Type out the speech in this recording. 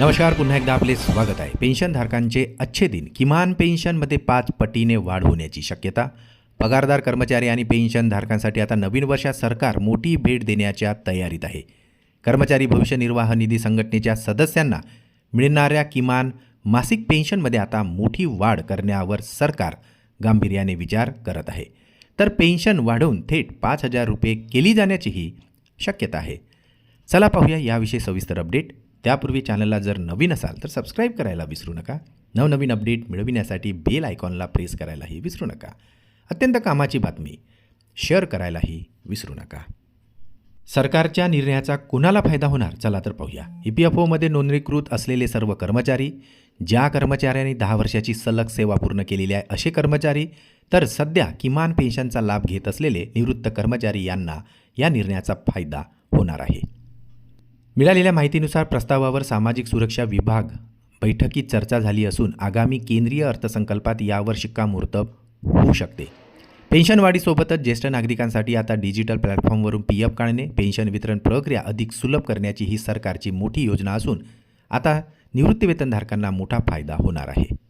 नमस्कार पुन्हा एकदा आपले स्वागत आहे. पेन्शनधारकांचे अच्छे दिन. किमान पेन्शनमध्ये पाच पटीने वाढ होण्याची शक्यता. पगारदार कर्मचारी आणि पेन्शनधारकांसाठी आता नवीन वर्षात सरकार मोठी भेट देण्याच्या तयारीत आहे. कर्मचारी भविष्य निर्वाह निधी संघटनेच्या सदस्यांना मिळणाऱ्या किमान मासिक पेन्शनमध्ये आता मोठी वाढ करण्यावर सरकार गांभीर्याने विचार करत आहे. तर पेन्शन वाढवून थेट पाच हजार रुपये केली जाण्याचीही शक्यता आहे. चला पाहूया याविषयी सविस्तर अपडेट. त्यापूर्वी चॅनलला जर नवीन असाल तर सबस्क्राईब करायला विसरू नका. नवनवीन अपडेट मिळविण्यासाठी बेल आयकॉनला प्रेस करायलाही विसरू नका. अत्यंत कामाची बातमी. शेअर करायलाही विसरू नका. सरकारच्या निर्णयाचा कुणाला फायदा होणार? चला तर पाहूया. ई पी एफ ओमध्ये नोंदणीकृत असलेले सर्व कर्मचारी ज्या कर्मचाऱ्यांनी दहा वर्षाची सलग सेवा पूर्ण केलेली आहे असे कर्मचारी तर सध्या किमान पेन्शनचा लाभ घेत असलेले निवृत्त कर्मचारी यांना या निर्णयाचा फायदा होणार आहे. मिळालेल्या माहितीनुसार प्रस्तावावर सामाजिक सुरक्षा विभाग बैठकीत चर्चा झाली असून आगामी केंद्रीय अर्थसंकल्पात यावर शिक्कामोर्तब होऊ शकते. पेन्शनवाढीसोबतच ज्येष्ठ नागरिकांसाठी आता डिजिटल प्लॅटफॉर्मवरून पी एफ काढणे पेन्शन वितरण प्रक्रिया अधिक सुलभ करण्याची ही सरकारची मोठी योजना असून आता निवृत्तीवेतनधारकांना मोठा फायदा होणार आहे.